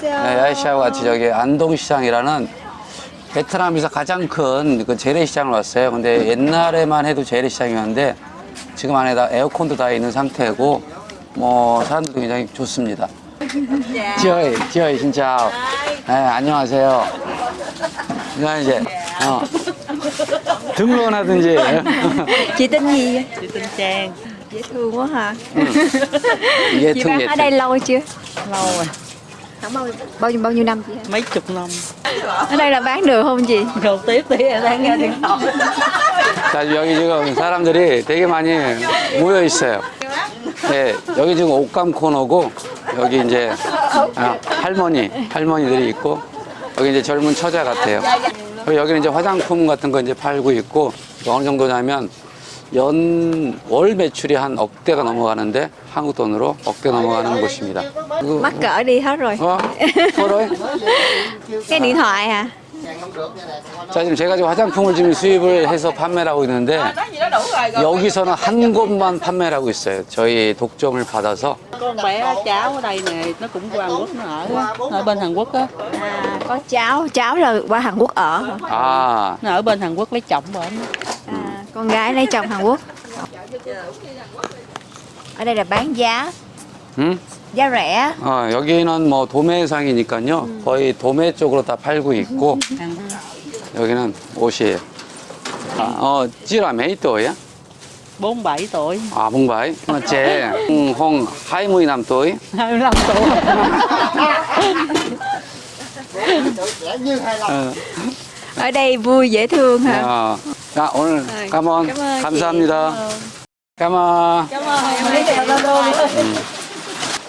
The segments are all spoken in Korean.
네, 야이시하고 같이 저기 안동시장이라는 베트남에서 가장 큰 그 재래시장을 왔어요. 근데 옛날에만 해도 재래시장이었는데 지금 안에다 에어컨도 다 있는 상태고 뭐 사람들도 굉장히 좋습니다. 지어이, 지어이 진짜. 네, 안녕하세요. 이거 이제 어, 등록하든지 chị tên gì vậy? Chị Tinh Trang dễ thương quá hả 이게 chị 등 bán ở đây lâu chưa lâu rồi không bao bao nhiêu bao nhiêu năm chị mấy chục năm ở đây là bán được không chị đầu tiếp thì đang nghe điện thoại 자, 여기 지금 사람들이 되게 많이 모여 있어요. 네, 여기 지금 옷감 코너고, 여기 이제 아, 할머니, 할머니들이 있고, 여기 이제 젊은 처자 같아요. 여기는 이제 화장품 같은 거 이제 팔고 있고, 어느 정도냐면, 연, 월 매출이 한 억대가 넘어가는데, 한국 돈으로 억대 넘어가는 곳입니다. 그, mắc cỡ đi hết rồi 어? 서로에? cái điện thoại à 자, 지금 제가 지금 화장품을 지금 수입을 해서 판매를 하고 있는데, 여기서는 한 곳만 판매를 하고 있어요. 저희 독점을 받아서. có con bé cháu ở đây nè nó cũng qua Hàn Quốc nó ở ở bên Hàn Quốc á à có cháu cháu là qua Hàn Quốc ở hả? 아, nó ở bên Hàn Quốc lấy chồng bển à, con gái lấy chồng Hàn Quốc ở đây là bán giá 응? giá rẻ 어, 여기는 뭐 도매상이니까요. 거의 도매 쪽으로 다 팔고 있고, Hàn 여기는 옷이에요. 아, 어, 찌라 메이또야? 47 tuổi 아, 뭉바이. 제, 홍, 하이무이 남또이. 25 tuổi 어, ở đây vui dễ thương hả 어, 야, 오늘 네, 까먼 cảm ơn chị. 감사합니다.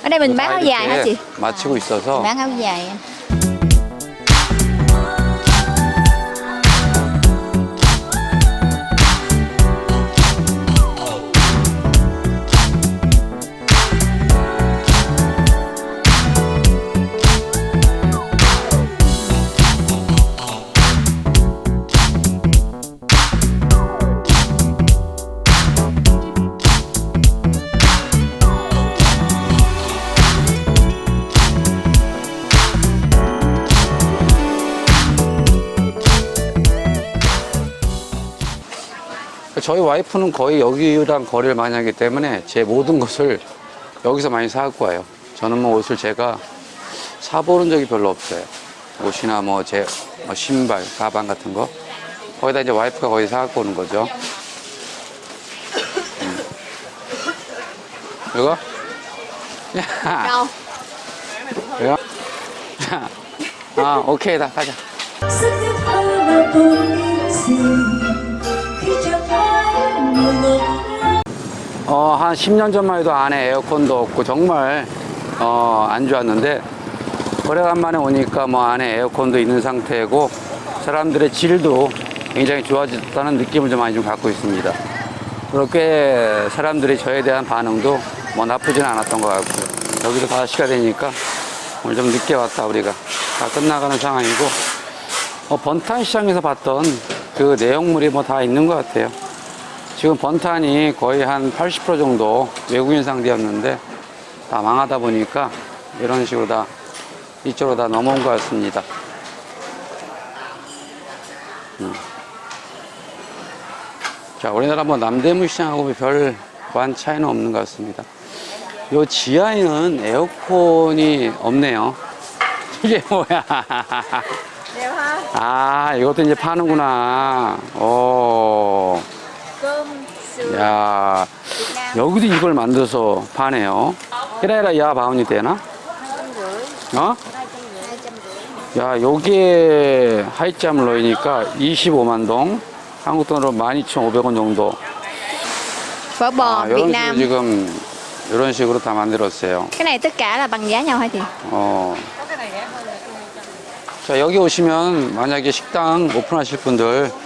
ở đây mình bán áo dài hả chị 마치고 있어서. bán áo dài 저희 와이프는 거의 여기랑 거리를 많이 하기 때문에 제 모든 것을 여기서 많이 사갖고 와요. 저는 뭐 옷을 제가 사보는 적이 별로 없어요. 옷이나 뭐 제 신발, 가방 같은 거. 거기다 이제 와이프가 거의 사갖고 오는 거죠. 음. 이거? 야, 이거? 자, 아, 오케이, 다 가자. 어, 한 10년 전만 해도 안에 에어컨도 없고 정말 어, 안 좋았는데 오래간만에 오니까 뭐 안에 에어컨도 있는 상태고 사람들의 질도 굉장히 좋아졌다는 느낌을 좀 많이 좀 갖고 있습니다. 꽤 사람들이 저에 대한 반응도 뭐 나쁘진 않았던 것 같고요. 여기도 5시가 되니까 오늘 좀 늦게 왔다 우리가 다 끝나가는 상황이고 어, 번탄 시장에서 봤던 그 내용물이 뭐 다 있는 것 같아요. 지금 번탄이 거의 한 80% 정도 외국인 상대였는데 다 망하다 보니까 이런 식으로 다 이쪽으로 다 넘어온 것 같습니다. 음. 자, 우리나라 뭐 남대문 시장하고 별관 차이는 없는 것 같습니다. 요 지하에는 에어컨이 없네요. 이게 뭐야? ha 아, 이것도 이제 파는구나. 오. 야, 여기도 이걸 만들어서 파네요. 이라이라 야 바운이 되나? 어? 야, 여기에 하이짬을 넣으니까 25만 동, 한국 돈으로 12,500원 정도. 아, 이런 식으로 지금 이런 식으로 다 만들었어요. cái này tất cả là bằng giá nhau hả chị 어. 자, 여기 오시면 만약에 식당 오픈하실 분들, 이-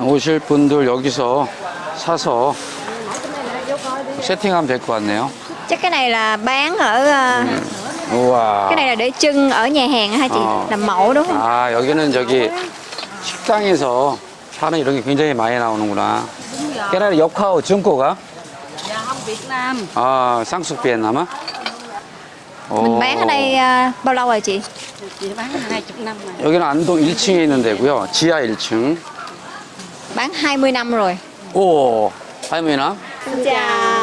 오실 분들 여기서 사서 세팅하면 될 것 같네요. chắc cái này là bán ở ờ, 우와. cái này là để trưng ở nhà hàng hả chị Ờ. làm mẫu đúng không 아, 여기는 저기 식당에서 차는 이런 게 굉장히 많이 나오는구나. đúng rồi cái này là dọc khâu Trung Quốc á? dạ không Việt Nam À, sang xuất Việt Nam á? Mình bán ở đây à, bao lâu rồi chị? chị bán hai chục năm rồi 여기는 안동 1층에 있는 데고요. 지하 1층. Bán 20 năm rồi. 오, 할머니나? Xin chào.